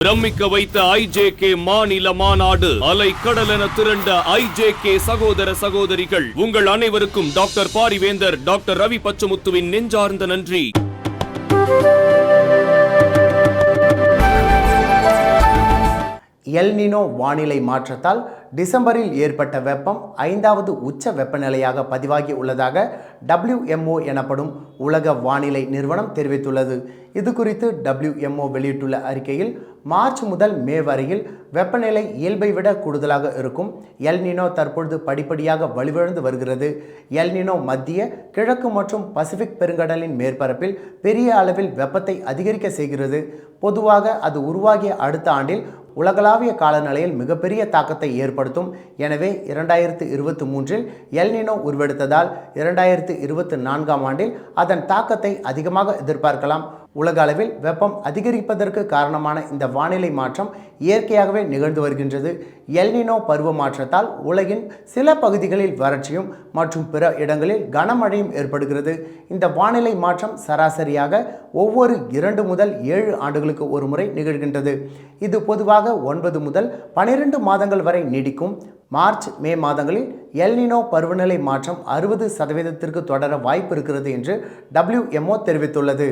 பிரமிக்க வைத்த ஐஜேகே மாநில மாநாடு அலை கடலென திரண்ட ஐஜேகே சகோதர சகோதரிகள் உங்கள் அனைவருக்கும் டாக்டர் பாரிவேந்தர் டாக்டர் ரவி பச்சமுத்துவின் நெஞ்சார்ந்த நன்றி. எல்னினோ வானிலை மாற்றத்தால் டிசம்பரில் ஏற்பட்ட வெப்பம் ஐந்தாவது உச்ச வெப்பநிலையாக பதிவாகி உள்ளதாக டபிள்யூஎம்ஓ எனப்படும் உலக வானிலை நிறுவனம் தெரிவித்துள்ளது. இது குறித்து டபிள்யூஎம்ஓ வெளியிட்டுள்ள அறிக்கையில் மார்ச் முதல் மே வரையில் வெப்பநிலை இயல்பை விட கூடுதலாக இருக்கும். எல்னினோ தற்பொழுது படிப்படியாக வலுவிழந்து வருகிறது. எல்னினோ மத்திய கிழக்கு மற்றும் பசிபிக் பெருங்கடலின் மேற்பரப்பில் பெரிய அளவில் வெப்பத்தை அதிகரிக்க செய்கிறது. பொதுவாக அது உருவாகிய அடுத்த ஆண்டில் உலகளாவிய காலநிலையில் மிகப்பெரிய தாக்கத்தை ஏற்படுத்தும். எனவே இரண்டாயிரத்து இருபத்தி மூன்றில் எல்னினோ உருவெடுத்ததால் இரண்டாயிரத்து இருபத்தி நான்காம் ஆண்டில் அதன் தாக்கத்தை அதிகமாக எதிர்பார்க்கலாம். உலக அளவில் வெப்பம் அதிகரிப்பதற்கு காரணமான இந்த வானிலை மாற்றம் இயற்கையாகவே நிகழ்ந்து வருகின்றது. எல்னினோ பருவ மாற்றத்தால் உலகின் சில பகுதிகளில் வறட்சியும் மற்றும் பிற இடங்களில் கனமழையும் ஏற்படுகிறது. இந்த வானிலை மாற்றம் சராசரியாக ஒவ்வொரு இரண்டு முதல் ஏழு ஆண்டுகளுக்கு ஒரு முறை நிகழ்கின்றது. இது பொதுவாக ஒன்பது முதல் பனிரெண்டு மாதங்கள் வரை நீடிக்கும். மார்ச் மே மாதங்களில் எல்னினோ பருவநிலை மாற்றம் அறுபது சதவீதத்திற்கு தொடர வாய்ப்பு இருக்கிறது என்று டபிள்யூஎம்ஓ தெரிவித்துள்ளது.